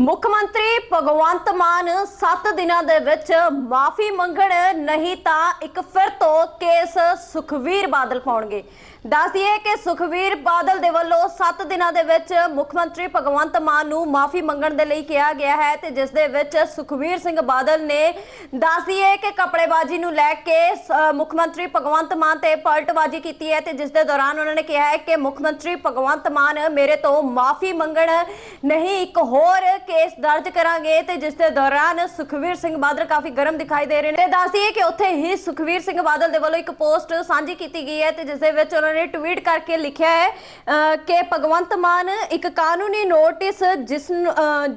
ਮੁੱਖ ਮੰਤਰੀ ਭਗਵੰਤ ਮਾਨ 7 ਦਿਨਾਂ ਦੇ ਵਿੱਚ ਮਾਫੀ ਮੰਗਣ ਨਹੀਂ ਤਾਂ ਇੱਕ ਫਿਰ ਤੋਂ ਕੇਸ ਸੁਖਵੀਰ ਬਾਦਲ ਪਾਉਣਗੇ। ਦੱਸ ਦਈਏ ਕਿ ਸੁਖਵੀਰ ਬਾਦਲ ਦੇ ਵੱਲੋਂ 7 ਦਿਨਾਂ ਦੇ ਵਿੱਚ ਮੁੱਖ ਮੰਤਰੀ ਭਗਵੰਤ ਮਾਨ ਨੂੰ ਮਾਫੀ ਮੰਗਣ ਦੇ ਲਈ ਕਿਹਾ ਗਿਆ ਹੈ ਤੇ ਜਿਸ ਦੇ ਵਿੱਚ ਸੁਖਵੀਰ ਸਿੰਘ ਬਾਦਲ ਨੇ ਦੱਸ ਦਈਏ ਕਿ ਕਪੜੇਬਾਜ਼ੀ ਨੂੰ ਲੈ ਕੇ ਸ- ਮੁੱਖ ਮੰਤਰੀ ਭਗਵੰਤ ਮਾਨ ਤੇ ਪਲਟਬਾਜ਼ੀ ਕੀਤੀ ਹੈ ਤੇ ਜਿਸ ਦੇ ਦੌਰਾਨ ਉਹਨਾਂ ਨੇ ਕਿਹਾ ਹੈ ਕਿ ਮੁੱਖ ਮੰਤਰੀ ਭਗਵੰਤ ਮਾਨ ਮੇਰੇ ਤੋਂ ਮਾਫੀ ਮੰਗਣ ਨਹੀਂ, ਇੱਕ ਹੋਰ ਕੇਸ ਦਰਜ ਕਰਾਂਗੇ ਤੇ ਜਿਸ ਦੇ ਦੌਰਾਨ ਸੁਖਵੀਰ ਸਿੰਘ ਬਾਦਲ ਕਾਫੀ ਗਰਮ ਦਿਖਾਈ ਦੇ ਰਹੇ ਨੇ। ਤੇ ਦੱਸ ਕਿ ਉੱਥੇ ਹੀ ਸੁਖਵੀਰ ਸਿੰਘ ਬਾਦਲ ਦੇ ਵੱਲੋਂ ਇੱਕ ਪੋਸਟ ਸਾਂਝੀ ਕੀਤੀ ਗਈ ਹੈ ਤੇ ਜਿਸ ਦੇ ਵਿੱਚ ਉਹਨਾਂ ਨੇ ਟਵੀਟ ਕਰਕੇ ਲਿਖਿਆ ਹੈ ਕਿ ਭਗਵੰਤ ਮਾਨ ਇੱਕ ਕਾਨੂੰਨੀ ਨੋਟਿਸ ਜਿਸ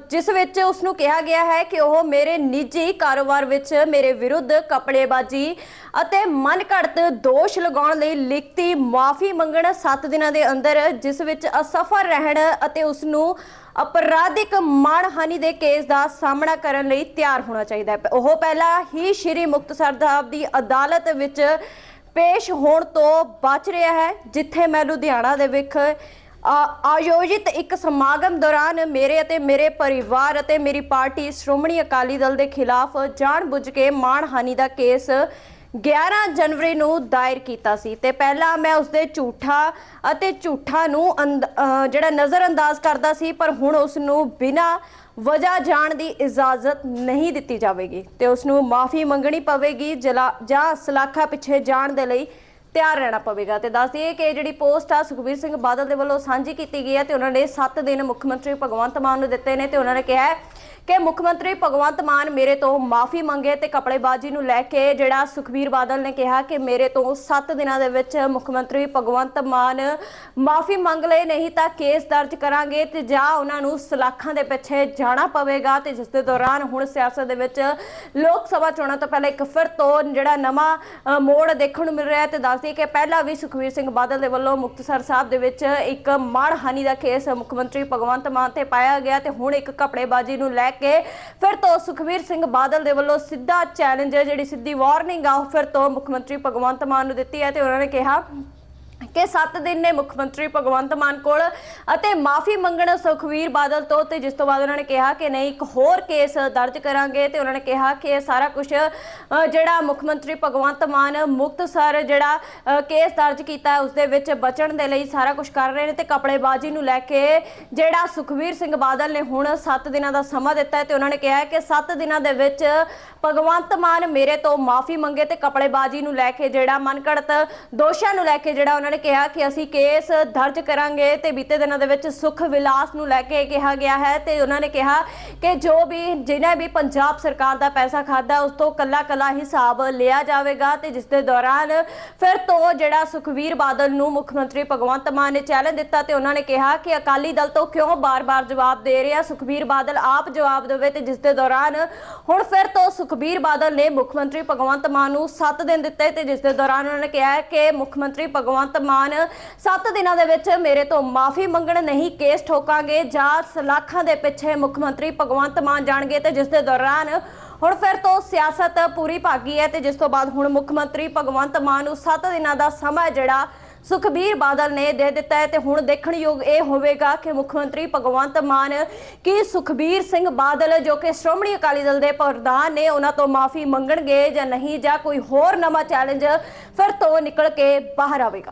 ਜਿਸ ਵਿੱਚ ਉਸ ਨੂੰ ਕਿਹਾ ਗਿਆ ਹੈ ਕਿ ਉਹ ਮੇਰੇ ਨਿੱਜੀ ਕਾਰੋਬਾਰ ਵਿੱਚ ਮੇਰੇ ਵਿਰੁੱਧ ਕਪੜੇਬਾਜ਼ੀ ਅਤੇ ਮਨਘੜਤ ਦੋਸ਼ ਲਗਾਉਣ ਲਈ ਲਿਖਤੀ ਮਾਫੀ ਮੰਗਣ 7 ਦਿਨਾਂ ਦੇ ਅੰਦਰ, ਜਿਸ ਵਿੱਚ ਅਸਫਲ ਰਹਿਣ ਅਤੇ ਉਸ ਨੂੰ ਅਪਰਾਧਿਕ ਮਾਣਹਾਨੀ ਦੇ ਕੇਸ ਦਾ ਸਾਹਮਣਾ ਕਰਨ ਲਈ ਤਿਆਰ ਹੋਣਾ ਚਾਹੀਦਾ ਹੈ। ਉਹ ਪਹਿਲਾਂ ਹੀ ਸ਼੍ਰੀ ਮੁਕਤਸਰ ਸਾਹਿਬ ਦੀ ਅਦਾਲਤ ਵਿੱਚ ਪੇਸ਼ ਹੋਣ ਤੋਂ ਬਚ ਰਿਹਾ ਹੈ, ਜਿੱਥੇ ਮੈਂ ਲੁਧਿਆਣਾ ਦੇ ਵਿੱਚ ਆਯੋਜਿਤ ਇੱਕ ਸਮਾਗਮ ਦੌਰਾਨ ਮੇਰੇ ਅਤੇ ਮੇਰੇ ਪਰਿਵਾਰ ਅਤੇ ਮੇਰੀ ਪਾਰਟੀ ਸ਼੍ਰੋਮਣੀ ਅਕਾਲੀ ਦਲ ਦੇ ਖਿਲਾਫ ਜਾਣਬੁੱਝ ਕੇ ਮਾਣਹਾਨੀ ਦਾ ਕੇਸ 11 ਜਨਵਰੀ ਨੂੰ ਦਾਇਰ ਕੀਤਾ ਸੀ ਤੇ ਪਹਿਲਾਂ ਮੈਂ ਉਸਦੇ ਝੂਠਾ ਅਤੇ ਝੂਠਾ ਨੂੰ ਅੰਦ- ਜਿਹੜਾ ਨਜ਼ਰਅੰਦਾਜ਼ ਕਰਦਾ ਸੀ, ਪਰ ਹੁਣ ਉਸ ਨੂੰ ਬਿਨਾਂ ਵਜ੍ਹਾ ਜਾਣ ਦੀ ਇਜਾਜ਼ਤ ਨਹੀਂ ਦਿੱਤੀ ਜਾਵੇਗੀ ਤੇ ਉਸ ਨੂੰ ਮਾਫੀ ਮੰਗਣੀ ਪਵੇਗੀ, ਜਲਾ- ਜਾਂ ਸਲਾਖਾ ਪਿੱਛੇ ਜਾਣ ਦੇ ਲਈ ਤਿਆਰ ਰਹਿਣਾ ਪਵੇਗਾ ਤੇ ਦੱਸ ਦਈਏ ਕਿ ਜਿਹੜੀ ਪੋਸਟ ਆ ਸੁਖਬੀਰ ਸਿੰਘ ਬਾਦਲ ਦੇ ਵੱਲੋਂ ਸਾਂਝੀ ਕੀਤੀ ਗਈ ਹੈ ਤੇ ਉਹਨਾਂ ਨੇ 7 ਦਿਨ ਮੁੱਖ ਮੰਤਰੀ ਭਗਵੰਤ ਮਾਨ ਨੂੰ ਦਿੱਤੇ ਨੇ ਤੇ ਉਹਨਾਂ ਨੇ ਕਿਹਾ ਹੈ ਕਿ ਮੁੱਖ ਮੰਤਰੀ ਭਗਵੰਤ ਮਾਨ ਮੇਰੇ ਤੋਂ ਮਾਫੀ ਮੰਗੇ ਤੇ ਕਪੜੇਬਾਜ਼ੀ ਨੂੰ ਲੈ ਕੇ ਜਿਹੜਾ ਸੁਖਬੀਰ ਬਾਦਲ ਨੇ ਕਿਹਾ ਕਿ ਮੇਰੇ ਤੋਂ 7 ਦਿਨਾਂ ਦੇ ਵਿੱਚ ਮੁੱਖ ਮੰਤਰੀ ਭਗਵੰਤ ਮਾਨ ਮਾਫੀ ਮੰਗ ਲਏ, ਨਹੀਂ ਤਾਂ ਕੇਸ ਦਰਜ ਕਰਾਂਗੇ ਤੇ ਜਾਂ ਉਹਨਾਂ ਨੂੰ ਸਲਾਖਾਂ ਦੇ ਪਿੱਛੇ ਜਾਣਾ ਪਵੇਗਾ ਤੇ ਜਿਸ ਦੇ ਦੌਰਾਨ ਹੁਣ ਸਿਆਸਤ ਦੇ ਵਿੱਚ ਲੋਕ ਸਭਾ ਚੋਣਾਂ ਤੋਂ ਪਹਿਲਾਂ ਇੱਕ ਫਿਰ ਤੋਂ ਜਿਹੜਾ ਨਵਾਂ ਮੋੜ ਦੇਖਣ ਨੂੰ ਮਿਲ ਰਿਹਾ ਹੈ ਤੇ ਦੱਸ ਦਈਏ ਕਿ ਪਹਿਲਾਂ ਵੀ ਸੁਖਬੀਰ ਸਿੰਘ ਬਾਦਲ ਦੇ ਵੱਲੋਂ ਮੁਕਤਸਰ ਸਾਹਿਬ ਦੇ ਵਿੱਚ ਇੱਕ ਮਾਣਹਾਨੀ ਦਾ ਕੇਸ ਮੁੱਖ ਮੰਤਰੀ ਭਗਵੰਤ ਮਾਨ ਤੇ ਪਾਇਆ ਗਿਆ ਤੇ ਹੁਣ ਇੱਕ ਕਪੜੇਬਾਜ਼ੀ ਨੂੰ ਲੈ ਕੇ ਫਿਰ ਤੋਂ ਸੁਖਬੀਰ ਸਿੰਘ ਬਾਦਲ ਦੇ ਵੱਲੋਂ ਸਿੱਧਾ ਚੈਲੰਜ ਜਿਹੜੀ ਸਿੱਧੀ ਵਾਰਨਿੰਗ ਆ, ਉਹ ਫਿਰ ਤੋਂ ਮੁੱਖ ਮੰਤਰੀ ਭਗਵੰਤ ਮਾਨ ਨੂੰ ਦਿੱਤੀ ਹੈ ਤੇ ਉਹਨਾਂ ਨੇ ਕਿਹਾ ਕਿ 7 ਦਿਨ ਨੇ ਮੁੱਖ ਮੰਤਰੀ ਭਗਵੰਤ ਮਾਨ ਕੋਲ ਅਤੇ ਮਾਫੀ ਮੰਗਣ ਸੁਖਵੀਰ ਬਾਦਲ ਤੋਂ ਤੇ ਜਿਸ ਤੋਂ ਬਾਅਦ ਉਹਨਾਂ ਨੇ ਕਿਹਾ ਕਿ ਨਹੀਂ, ਇੱਕ ਹੋਰ ਕੇਸ ਦਰਜ ਕਰਾਂਗੇ ਤੇ ਉਹਨਾਂ ਨੇ ਕਿਹਾ ਕਿ ਇਹ ਸਾਰਾ ਕੁਝ ਜਿਹੜਾ ਮੁੱਖ ਮੰਤਰੀ ਭਗਵੰਤ ਮਾਨ ਮੁਕਤਸਰ ਜਿਹੜਾ ਕੇਸ ਦਰਜ ਕੀਤਾ ਹੈ ਉਸ ਦੇ ਵਿੱਚ ਬਚਣ ਦੇ ਲਈ ਸਾਰਾ ਕੁਝ ਕਰ ਰਹੇ ਨੇ ਤੇ ਕਪੜੇਬਾਜ਼ੀ ਨੂੰ ਲੈ ਕੇ ਜਿਹੜਾ ਸੁਖਵੀਰ ਸਿੰਘ ਬਾਦਲ ਨੇ ਹੁਣ 7 ਦਿਨਾਂ ਦਾ ਸਮਾਂ ਦਿੱਤਾ ਹੈ ਤੇ ਉਹਨਾਂ ਨੇ ਕਿਹਾ ਕਿ 7 ਦਿਨਾਂ ਦੇ ਵਿੱਚ ਭਗਵੰਤ ਮਾਨ ਮੇਰੇ ਤੋਂ ਮਾਫੀ ਮੰਗੇ ਤੇ ਕਪੜੇਬਾਜ਼ੀ ਨੂੰ ਲੈ ਕੇ ਜਿਹੜਾ ਮਨਕੜਤ ਦੋਸ਼ਾਂ ਨੂੰ ਲੈ ਕੇ ਜਿਹੜਾ ਉਹਨਾਂ ਨੇ ਕਿਹਾ ਕਿ ਅਸੀਂ ਕੇਸ ਦਰਜ ਕਰਾਂਗੇ ਤੇ ਬੀਤੇ ਦਿਨਾਂ ਦੇ ਵਿੱਚ ਸੁਖ ਵਿਲਾਸ ਨੂੰ ਲੈ ਕੇ ਕਿਹਾ ਗਿਆ ਹੈ ਤੇ ਉਹਨਾਂ ਨੇ ਕਿਹਾ ਕਿ ਜੋ ਵੀ ਜਿਹਨੇ ਵੀ ਪੰਜਾਬ ਸਰਕਾਰ ਦਾ ਪੈਸਾ ਖਾਦਾ ਉਸ ਤੋਂ ਕੱਲਾ ਕੱਲਾ ਹਿਸਾਬ ਲਿਆ ਜਾਵੇਗਾ ਤੇ ਜਿਸ ਦੇ ਦੌਰਾਨ ਫਿਰ ਤੋਂ ਜਿਹੜਾ ਸੁਖਵੀਰ ਬਾਦਲ ਨੂੰ ਮੁੱਖ ਮੰਤਰੀ ਭਗਵੰਤ ਮਾਨ ਨੇ ਚੈਲੰਜ ਦਿੱਤਾ ਤੇ ਉਹਨਾਂ ਨੇ ਕਿਹਾ ਕਿ ਅਕਾਲੀ ਦਲ ਤੋਂ ਕਿਉਂ ਬਾਰ-ਬਾਰ ਜਵਾਬ ਦੇ ਰਿਹਾ? ਸੁਖਵੀਰ ਬਾਦਲ ਆਪ ਜਵਾਬ ਦੇਵੇ ਤੇ ਜਿਸ ਦੇ ਦੌਰਾਨ ਹੁਣ ਫਿਰ ਤੋਂ ਸੁਖਬੀਰ ਬਾਦਲ ਨੇ ਮੁੱਖ ਮੰਤਰੀ ਭਗਵੰਤ ਮਾਨ ਨੂੰ 7 ਦਿਨ ਦਿੱਤੇ ਤੇ ਜਿਸ ਦੇ ਦੌਰਾਨ ਉਹਨਾਂ ਨੇ ਕਿਹਾ ਕਿ ਮੁੱਖ ਮੰਤਰੀ ਭਗਵੰਤ ਮਾਨ 7 ਦਿਨਾਂ ਦੇ ਵਿੱਚ ਮੇਰੇ ਤੋਂ ਮਾਫੀ ਮੰਗਣ ਨਹੀਂ ਕੇਸ ਠੋਕਾਂਗੇ ਜਾਂ ਸਲਾਖਾਂ ਦੇ ਪਿੱਛੇ ਮੁੱਖ ਮੰਤਰੀ ਭਗਵੰਤ ਮਾਨ ਜਾਣਗੇ ਤੇ ਜਿਸ ਦੇ ਦੌਰਾਨ ਹੁਣ ਫਿਰ ਤੋਂ ਸਿਆਸਤ ਪੂਰੀ ਭਾਗੀ ਹੈ ਤੇ ਜਿਸ ਤੋਂ ਬਾਅਦ ਹੁਣ ਮੁੱਖ ਮੰਤਰੀ ਭਗਵੰਤ ਮਾਨ ਨੂੰ 7 ਦਿਨਾਂ ਦਾ ਸਮਾਂ ਜਿਹੜਾ ਸੁਖਬੀਰ ਬਾਦਲ ਨੇ ਦੇ ਦਿੱਤਾ ਹੈ ਤੇ ਹੁਣ ਦੇਖਣਯੋਗ ਇਹ ਹੋਵੇਗਾ ਕਿ ਮੁੱਖ ਮੰਤਰੀ ਭਗਵੰਤ ਮਾਨ ਕੀ ਸੁਖਬੀਰ ਸਿੰਘ ਬਾਦਲ ਜੋ ਕਿ ਸ਼੍ਰੋਮਣੀ ਅਕਾਲੀ ਦਲ ਦੇ ਪ੍ਰਧਾਨ ਨੇ ਉਹਨਾਂ ਤੋਂ ਮਾਫੀ ਮੰਗਣਗੇ ਜਾਂ ਨਹੀਂ ਜਾਂ ਕੋਈ ਹੋਰ ਨਵਾਂ ਚੈਲੰਜ ਫਿਰ ਤੋਂ ਨਿਕਲ ਕੇ ਬਾਹਰ ਆਵੇਗਾ।